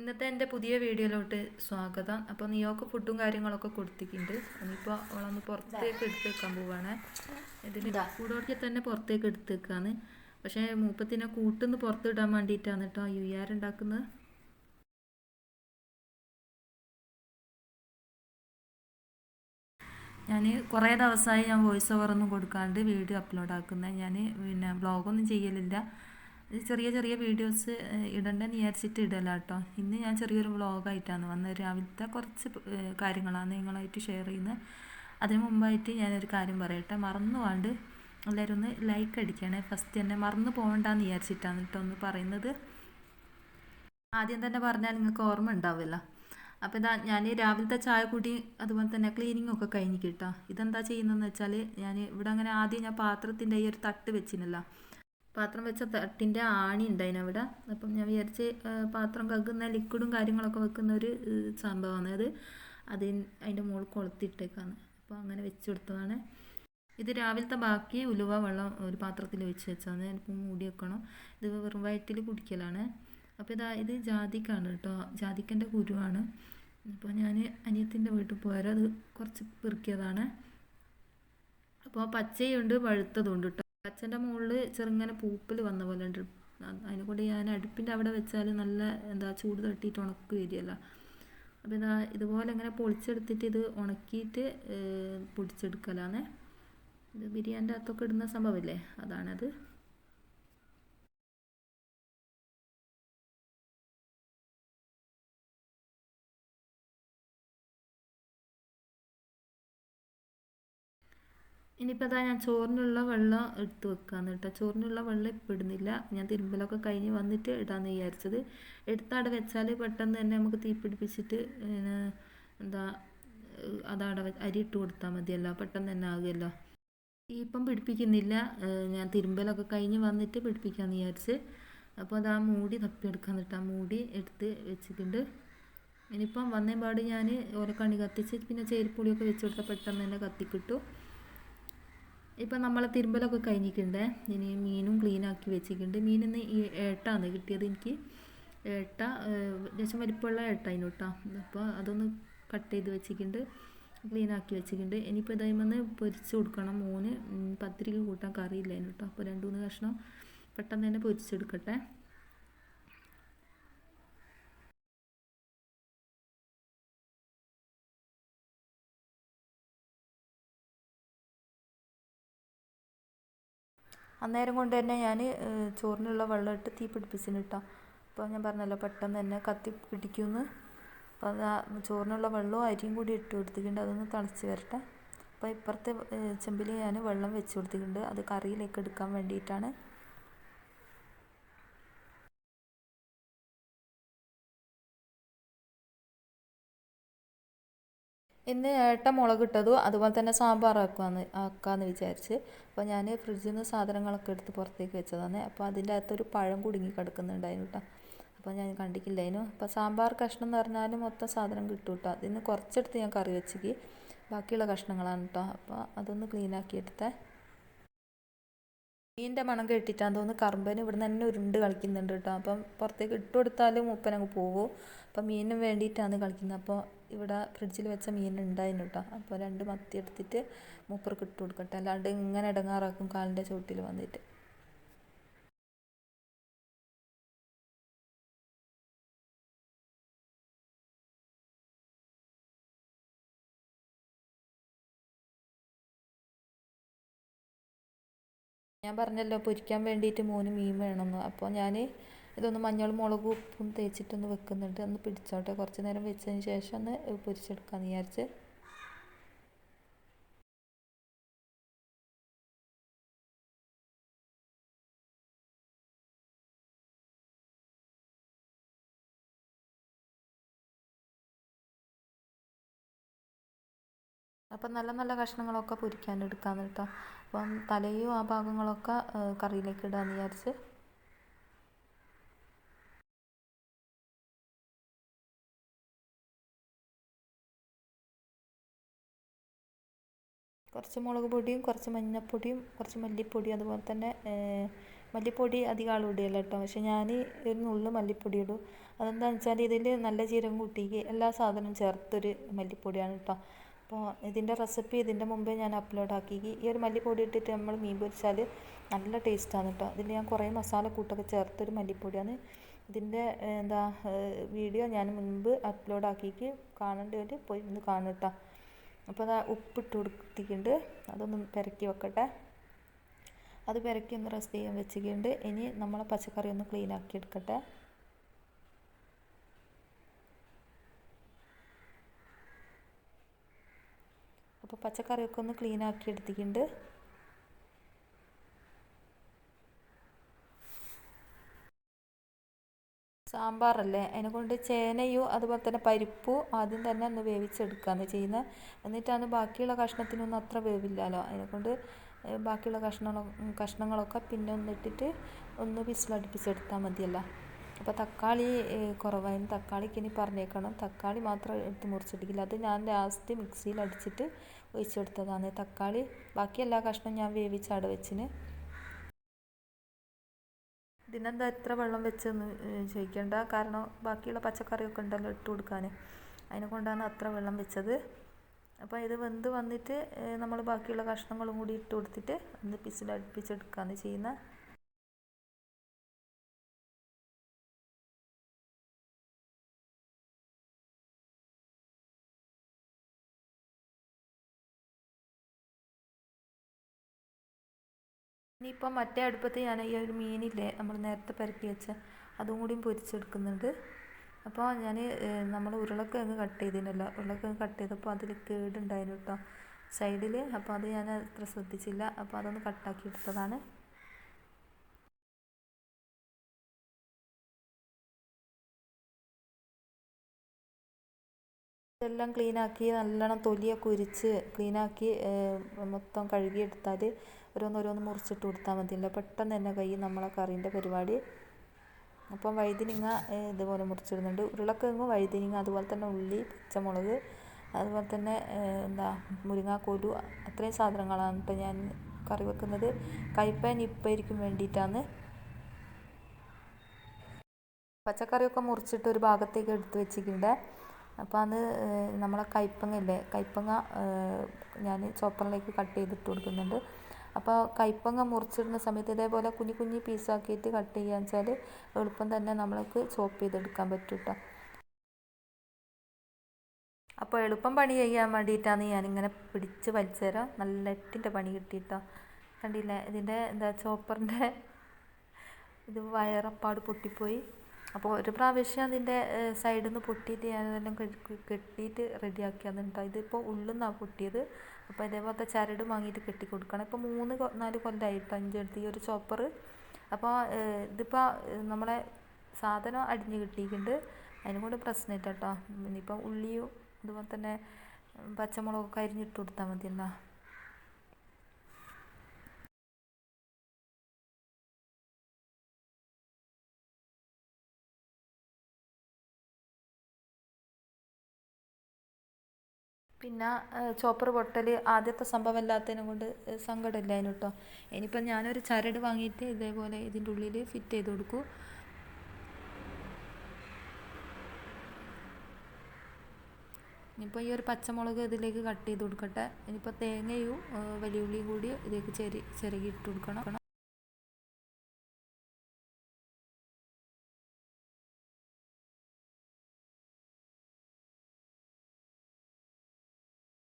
ഇന്നത്തെ എന്റെ പുതിയ വീഡിയോയിലോട്ട് സ്വാഗതം. അപ്പോൾ നിയോക്ക് ഫുഡും കാര്യങ്ങളൊക്കെ കൊടുത്തിട്ടുണ്ട്. ഇനിയിപ്പോൾ അവളൊന്ന് പുറത്തേക്ക് എടുത്ത് വെക്കാൻ പോവാണ്. ഇതിന് കൂടോടെ തന്നെ പുറത്തേക്ക് എടുത്ത് വെക്കാന്ന് പക്ഷേ മൂപ്പത്തിനെ കൂട്ടുന്ന് പുറത്തിടാൻ വേണ്ടിയിട്ടാണ് കേട്ടോ യു ആർ ഉണ്ടാക്കുന്നത്. ഞാൻ കുറേ ദിവസമായി ഞാൻ വോയിസ് ഓവറൊന്നും കൊടുക്കാണ്ട് വീഡിയോ അപ്ലോഡ് ആക്കുന്നത് ഞാൻ പിന്നെ ബ്ലോഗൊന്നും ചെയ്യലില്ല. ചെറിയ ചെറിയ വീഡിയോസ് ഇടണ്ടെന്ന് വിചാരിച്ചിട്ട് ഇടല കേട്ടോ ഇന്ന് ഞാൻ ചെറിയൊരു വ്ളോഗായിട്ടാണ് വന്നത്. രാവിലത്തെ കുറച്ച് കാര്യങ്ങളാണ് നിങ്ങളായിട്ട് ഷെയർ ചെയ്യുന്നത്. അതിന് മുമ്പായിട്ട് ഞാനൊരു കാര്യം പറയട്ടെ. മറന്നുകൊണ്ട് എല്ലാവരും ഒന്ന് ലൈക്ക് അടിക്കണേ. ഫസ്റ്റ് തന്നെ മറന്നു പോകണ്ടെന്ന് വിചാരിച്ചിട്ടാണ് കേട്ടോ ഒന്ന് പറയുന്നത്. ആദ്യം തന്നെ പറഞ്ഞാൽ നിങ്ങൾക്ക് ഓർമ്മ ഉണ്ടാവില്ല അപ്പോൾ ഇതാ ഞാൻ രാവിലത്തെ ചായ കൂടി അതുപോലെ തന്നെ ക്ലീനിങ് ഒക്കെ കഴിഞ്ഞ് കേട്ടോ. ഇതെന്താ ചെയ്യുന്നതെന്ന് വെച്ചാൽ ഞാൻ ഇവിടെ അങ്ങനെ ആദ്യം ഞാൻ പാത്രത്തിന്റെ ഈ ഒരു തട്ട് വെച്ചിനല്ല. പാത്രം വെച്ച തട്ടിന്റെ ആണി ഉണ്ടായിന് അവിടെ. അപ്പം ഞാൻ വിചാരിച്ച് പാത്രം കഴുകുന്ന ലിക്വിഡും കാര്യങ്ങളൊക്കെ വെക്കുന്ന ഒരു സംഭവമാണ് അത് അതിൽ അതിന്റെ മുകളിൽ കൊളുത്തിട്ടേക്കാണ്. അപ്പോൾ അങ്ങനെ വെച്ച് കൊടുത്തതാണ്. ഇത് രാവിലത്തെ ബാക്കി ഉലുവ വെള്ളം ഒരു പാത്രത്തിൽ വെച്ച് വെച്ചാണ്. ഞാനിപ്പോൾ മൂടി വെക്കണം. ഇത് വെറും വയറ്റിൽ കുടിക്കലാണ്. അപ്പോൾ ഇതാ ഇത് ജാതിക്കാണ് കേട്ടോ. ജാതിക്കന്റെ കുരുവാണ്. അപ്പോൾ ഞാൻ അനിയത്തിന്റെ വീട്ടിൽ പോയാൽ അത് കുറച്ച് പെറുക്കിയതാണ്. അപ്പോൾ പച്ചയുണ്ട് പഴുത്തതുണ്ട് കേട്ടോ. പച്ചന്റെ മുകളിൽ ചെറുങ്ങനെ പൂപ്പൽ വന്ന പോലെ ഉണ്ട്. അതിനെ കൊണ്ട് ഞാൻ അടുപ്പിന്റെ അവിടെ വെച്ചാൽ നല്ല എന്താ ചൂട് തട്ടിയിട്ട് ഉണക്ക് വരികയല്ല. അപ്പോൾ ഇതാ ഇതുപോലെ ഇങ്ങനെ പൊളിച്ചെടുത്തിട്ട് ഇത് ഉണക്കിയിട്ട് ഏഹ്, ഇത് ബിരിയാണിന്റെ അകത്തൊക്കെ ഇടുന്ന സംഭവമില്ലേ? അതാണത്. ഇനിയിപ്പോൾ അതാ ഞാൻ ചോറിനുള്ള വെള്ളം എടുത്ത് വെക്കാന്ന് കേട്ടോ. ചോറിനുള്ള വെള്ളം ഇപ്പം ഇടുന്നില്ല. ഞാൻ തിരുമ്പലൊക്കെ കഴിഞ്ഞ് വന്നിട്ട് ഇടാന്ന് വിചാരിച്ചത്. എടുത്തവിടെ വെച്ചാൽ പെട്ടെന്ന് തന്നെ നമുക്ക് തീ പിടിപ്പിച്ചിട്ട് എന്താ അതവിടെ അരി ഇട്ട് കൊടുത്താൽ മതിയല്ലോ. പെട്ടെന്ന് തന്നെ ആകുമല്ലോ. ഇപ്പം പിടിപ്പിക്കുന്നില്ല. ഞാൻ തിരുമ്പലൊക്കെ കഴിഞ്ഞ് വന്നിട്ട് പിടിപ്പിക്കാമെന്ന് വിചാരിച്ച്. അപ്പോൾ അത് ആ മൂടി തപ്പിയെടുക്കാൻ എന്നിട്ട് ആ മൂടി എടുത്ത് വെച്ചിട്ടുണ്ട്. ഇനിയിപ്പം വന്നേ പാട് ഞാൻ ഓരോ കണി കത്തിച്ച് പിന്നെ ചേരിപ്പൊടിയൊക്കെ വെച്ച് കൊടുത്താൽ പെട്ടെന്ന് തന്നെ കത്തിക്കിട്ടു. ഇപ്പം നമ്മൾ തിരുമ്പലൊക്കെ കഴിഞ്ഞിട്ടുണ്ട്. ഇനി മീനും ക്ലീൻ ആക്കി വെച്ചിട്ടുണ്ട്. മീൻ ഇന്ന് ഈ ഏട്ടാണ് കിട്ടിയത് എനിക്ക്. ഏട്ട അത്യാവശ്യം വലിപ്പമുള്ള ഏട്ടായിന് കേട്ടോ. അപ്പോൾ അതൊന്ന് കട്ട് ചെയ്ത് വെച്ചിട്ടുണ്ട്. ക്ലീൻ ആക്കി വെച്ചിട്ടുണ്ട്. ഇനിയിപ്പോൾ ഇതായിമെന്ന് പൊരിച്ച് കൊടുക്കണം. മോന് ഉം, പത്തിരിക്ക് കൂട്ടാൻ കറിയില്ലേനു കേട്ടോ. അപ്പോൾ രണ്ട് മൂന്ന് കഷ്ണം പെട്ടെന്ന് തന്നെ പൊരിച്ചെടുക്കട്ടെ അന്നേരം കൊണ്ട് തന്നെ ഞാൻ ചോറിനുള്ള വെള്ളം ഇട്ട് തീ പിടിപ്പിച്ചിന് കേട്ടോ അപ്പോൾ ഞാൻ പറഞ്ഞല്ലോ പെട്ടെന്ന് തന്നെ കത്തി പിടിക്കുമെന്ന് അപ്പോൾ അത് ചോറിനുള്ള വെള്ളവും അരിയും കൂടി ഇട്ട് കൊടുത്തിട്ടുണ്ട്. അതൊന്ന് തിളച്ച് വരട്ടെ. അപ്പോൾ ഇപ്പുറത്തെ ചെമ്പിൽ ഞാൻ വെള്ളം വെച്ച് കൊടുത്തിട്ടുണ്ട്. അത് കറിയിലേക്ക് എടുക്കാൻ വേണ്ടിയിട്ടാണ്. ഇന്ന് ഏട്ട മുളക് ഇട്ടതും അതുപോലെ തന്നെ സാമ്പാർ ആക്കുവാന്ന് ആക്കാന്ന് വിചാരിച്ച്. അപ്പോൾ ഞാൻ ഫ്രിഡ്ജിൽ നിന്ന് സാധനങ്ങളൊക്കെ എടുത്ത് പുറത്തേക്ക് വെച്ചതാണ്. അപ്പോൾ അതിന്റെ അകത്തൊരു പഴം കുടുങ്ങി കിടക്കുന്നുണ്ടായിരുന്നു കേട്ടോ അപ്പോൾ ഞാൻ കണ്ടിട്ടില്ലായിരുന്നു അപ്പോൾ സാമ്പാർ കഷ്ണം എന്ന് പറഞ്ഞാൽ മൊത്തം സാധനം കിട്ടും കേട്ടോ അതിൽ നിന്ന് കുറച്ചെടുത്ത് ഞാൻ കറി വെച്ചേക്ക്. ബാക്കിയുള്ള കഷ്ണങ്ങളാണ് കേട്ടോ അപ്പോൾ അതൊന്ന് ക്ലീൻ ആക്കി എടുത്തേ. മീനിന്റെ മണം കേട്ടിട്ടാന്ന് തോന്നുന്നു. കറമ്പന് ഇവിടുന്ന് തന്നെ ഉരുണ്ട് കളിക്കുന്നുണ്ട് കേട്ടോ. അപ്പം പുറത്തേക്ക് ഇട്ട് കൊടുത്താലും മൂപ്പനങ്ങ് പോകും അപ്പം മീനിന് വേണ്ടിയിട്ടാണ് കളിക്കുന്നത്. അപ്പോൾ ഇവിടെ ഫ്രിഡ്ജിൽ വെച്ച മീൻ ഉണ്ടായിരുന്നു കേട്ടോ. അപ്പോൾ രണ്ട് മത്തി എടുത്തിട്ട് മൂപ്പർക്ക് ഇട്ട് കൊടുക്കട്ടെ. അല്ലാണ്ട് ഇങ്ങനെ ഇടങ്ങാറാക്കും കാലിന്റെ ചുവട്ടിൽ വന്നിട്ട്. ഞാൻ പറഞ്ഞല്ലോ പൊരിക്കാൻ വേണ്ടിയിട്ട് മോന് മീൻ വേണമെന്ന്. അപ്പോൾ ഞാൻ ഇതൊന്ന് മഞ്ഞൾ മുളകും ഉപ്പും തേച്ചിട്ടൊന്ന് വെക്കുന്നുണ്ട്. ഒന്ന് പിടിച്ചോട്ടെ. കുറച്ച് നേരം വെച്ചതിന് ശേഷം ഒന്ന് പൊരിച്ചെടുക്കാമെന്ന് വിചാരിച്ച്. അപ്പം നല്ല നല്ല കഷ്ണങ്ങളൊക്കെ പൊരിക്കാൻ എടുക്കാമെന്ന് കേട്ടോ അപ്പം തലയും ആ ഭാഗങ്ങളൊക്കെ കറിയിലേക്ക് ഇടാമെന്ന് വിചാരിച്ച്. കുറച്ച് മുളക് പൊടിയും കുറച്ച് മഞ്ഞൾപ്പൊടിയും കുറച്ച് മല്ലിപ്പൊടിയും അതുപോലെ തന്നെ മല്ലിപ്പൊടി അധികം ആളും ഇടുകയല്ല കേട്ടോ. പക്ഷെ ഞാൻ ഒരു നുള്ളു മല്ലിപ്പൊടി ഇടും. അതെന്താണെന്ന് വെച്ചാൽ ഇതിൽ നല്ല ജീരകം കൂട്ടിക്ക് എല്ലാ സാധനവും ചേർത്തൊരു മല്ലിപ്പൊടിയാണ് കേട്ടോ. അപ്പോൾ ഇതിന്റെ റെസിപ്പി ഇതിന്റെ മുമ്പേ ഞാൻ അപ്ലോഡ് ആക്കി ഈ ഒരു മല്ലിപ്പൊടി ഇട്ടിട്ട് നമ്മൾ മീൻ പൊരിച്ചാൽ നല്ല ടേസ്റ്റാണ് കേട്ടോ. ഇതിൽ ഞാൻ കുറേ മസാല കൂട്ടൊക്കെ ചേർത്തൊരു മല്ലിപ്പൊടിയാണ്. ഇതിന്റെ എന്താ വീഡിയോ ഞാൻ മുൻപ് അപ്ലോഡ് ആക്കിയിട്ട് കാണേണ്ടവർ പോയി ഒന്ന് കാണും കേട്ടോ. അപ്പോൾ അതാ ഉപ്പിട്ട് കൊടുത്തിട്ടുണ്ട്. അതൊന്ന് പെരക്കി വെക്കട്ടെ. അത് പെരക്കി ഒന്ന് റെസ്റ്റ് ചെയ്യാൻ വെച്ചിട്ടുണ്ട്. ഇനി നമ്മളെ പച്ചക്കറി ഒന്ന് ക്ലീൻ ആക്കി എടുക്കട്ടെ. അപ്പോൾ പച്ചക്കറിയൊക്കെ ഒന്ന് ക്ലീൻ ആക്കി എടുത്തിട്ടുണ്ട്. സാമ്പാറല്ലേ? അതിനെ കൊണ്ട് ചേനയും അതുപോലെ തന്നെ പരിപ്പും ആദ്യം തന്നെ ഒന്ന് വേവിച്ചെടുക്കുകയാണ് ചെയ്യുന്നത് എന്നിട്ടാണ് ബാക്കിയുള്ള കഷ്ണത്തിനൊന്നും അത്ര വേവില്ലല്ലോ അതിനെ കൊണ്ട് ബാക്കിയുള്ള കഷ്ണങ്ങൾ കഷ്ണങ്ങളൊക്കെ പിന്നെ ഒന്നിട്ടിട്ട് ഒന്ന് വിസിലടുപ്പിച്ചെടുത്താൽ മതിയല്ലോ. അപ്പോൾ തക്കാളി കുറവായിരുന്നു. തക്കാളിക്ക് ഇനി പറഞ്ഞേക്കണം. തക്കാളി മാത്രം എടുത്ത് മുറിച്ചിട്ടില്ല. അത് ഞാൻ ലാസ്റ്റ് മിക്സിയിൽ അടിച്ചിട്ട് ഒഴിച്ചെടുത്തതാണ്. തക്കാളി ബാക്കി എല്ലാ കഷ്ണവും ഞാൻ വേവിച്ച് അട വെച്ചിന്. ഇതിനെന്താ എത്ര വെള്ളം വെച്ചെന്ന് ചോദിക്കേണ്ട. കാരണം ബാക്കിയുള്ള പച്ചക്കറിയൊക്കെ ഉണ്ടല്ലോ ഇട്ട് കൊടുക്കാൻ. അതിനെ കൊണ്ടാണ് അത്ര വെള്ളം വെച്ചത്. അപ്പോൾ ഇത് വെന്ത് വന്നിട്ട് നമ്മൾ ബാക്കിയുള്ള കഷ്ണങ്ങളും കൂടി ഇട്ട് കൊടുത്തിട്ട് ഒന്ന് പിസിൽ അടുപ്പിച്ചെടുക്കുകയാണ് ചെയ്യുന്നത് ഇനിയിപ്പം മറ്റേ അടുപ്പത്ത് ഞാൻ ഈ ഒരു മീനില്ലേ നമ്മൾ നേരത്തെ പരക്കി വെച്ച അതും കൂടിയും പൊരിച്ചെടുക്കുന്നുണ്ട്. അപ്പോൾ ഞാൻ നമ്മൾ ഉരുളക്കിഴങ്ങ് കട്ട് ചെയ്തിനല്ലോ ഉരുളക്കിഴങ്ങ് കട്ട് ചെയ്തപ്പോൾ അതിൽ കേടുണ്ടായിരുന്നു കേട്ടോ സൈഡിൽ. അപ്പോൾ അത് ഞാൻ അത്ര ശ്രദ്ധിച്ചില്ല. അപ്പോൾ അതൊന്ന് കട്ടാക്കി എടുത്തതാണ്. ഇതെല്ലാം ക്ലീനാക്കി നല്ലോണം തൊലിയൊക്കെ ഉരിച്ച് ക്ലീനാക്കി മൊത്തം കഴുകിയെടുത്താൽ ഓരോന്നോരോന്ന് മുറിച്ചിട്ട് കൊടുത്താൽ മതിയല്ലോ. പെട്ടെന്ന് തന്നെ കഴിയും നമ്മളെ കറീന്റെ പരിപാടി. അപ്പം വഴുതിനിങ്ങ ഇതുപോലെ മുറിച്ചിടുന്നുണ്ട്. ഉരുളക്കിഴങ്ങ് വഴുതിനിങ്ങ അതുപോലെ തന്നെ ഉള്ളി പച്ചമുളക് അതുപോലെ തന്നെ എന്താ മുരിങ്ങാക്കോലു അത്രയും സാധനങ്ങളാണ് കേട്ടോ ഞാൻ കറി വെക്കുന്നത്. കയ്പ്പ നിപ്പയിരിക്കും വേണ്ടിയിട്ടാണ്. പച്ചക്കറിയൊക്കെ മുറിച്ചിട്ട് ഒരു ഭാഗത്തേക്ക് എടുത്ത് വെച്ചിട്ടുണ്ട്. അപ്പോൾ അത് നമ്മളെ കയ്പ്പങ്ങ ഇല്ലേ? കയ്പ്പങ്ങ ഞാൻ ചോപ്പറിലേക്ക് കട്ട് ചെയ്തിട്ട് കൊടുക്കുന്നുണ്ട്. അപ്പോൾ കയ്പ്പങ്ങ മുറിച്ചിടുന്ന സമയത്ത് ഇതേപോലെ കുഞ്ഞു കുഞ്ഞു പീസാക്കിയിട്ട് കട്ട് ചെയ്യാന്ന് വെച്ചാൽ എളുപ്പം തന്നെ നമ്മൾക്ക് ചോപ്പ് ചെയ്തെടുക്കാൻ പറ്റും കേട്ടോ. അപ്പോൾ എളുപ്പം പണി ചെയ്യാൻ വേണ്ടിയിട്ടാണ് ഞാനിങ്ങനെ പിടിച്ച് വലിച്ചു തരാം നല്ല എട്ടിന്റെ പണി കിട്ടിയിട്ടോ. കണ്ടില്ലേ? ഇതിന്റെ എന്താ ചോപ്പറിന്റെ ഇത് വയറപ്പാട് പൊട്ടിപ്പോയി. അപ്പോൾ ഒരു പ്രാവശ്യം അതിന്റെ സൈഡിൽ നിന്ന് പൊട്ടിയിട്ട് ഞാനതെല്ലാം കെട്ടിയിട്ട് റെഡിയാക്കിയാണ് കേട്ടോ ഇതിപ്പോൾ ഉള്ളിൽ നിന്നാണ് പൊട്ടിയത്. അപ്പോൾ ഇതേപോലത്തെ ചരട് വാങ്ങിയിട്ട് കെട്ടി കൊടുക്കണം ഇപ്പോൾ മൂന്ന് നാല് കൊല്ലമായിട്ട് അഞ്ചെടുത്ത് ഈ ഒരു ചോപ്പർ അപ്പോൾ ഇതിപ്പോൾ നമ്മളെ സാധനം അടിഞ്ഞ് കിട്ടിയിട്ടുണ്ട്. അതിനും കൂടെ പ്രശ്നമില്ല കേട്ടോ. ഇനിയിപ്പോൾ ഉള്ളിയും അതുപോലെ തന്നെ പച്ചമുളകൊക്കെ അരിഞ്ഞിട്ട് കൊടുത്താൽ മതിയല്ലോ. പിന്നെ ചോപ്പർ പൊട്ടൽ ആദ്യത്തെ സംഭവം അല്ലാത്തതിനെ കൊണ്ട് സങ്കടമില്ല അതിന് കേട്ടോ ഇനിയിപ്പം ഞാനൊരു ചരട് വാങ്ങിയിട്ട് ഇതേപോലെ ഇതിന്റെ ഉള്ളിൽ ഫിറ്റ് ചെയ്ത് കൊടുക്കും. ഇനിയിപ്പോൾ ഈ ഒരു പച്ചമുളക് ഇതിലേക്ക് കട്ട് ചെയ്ത് കൊടുക്കട്ടെ. ഇനിയിപ്പോൾ തേങ്ങയും വലിയ ഉള്ളിയും കൂടി ഇതിലേക്ക് ചെരി ചിരകി കൊടുക്കണം.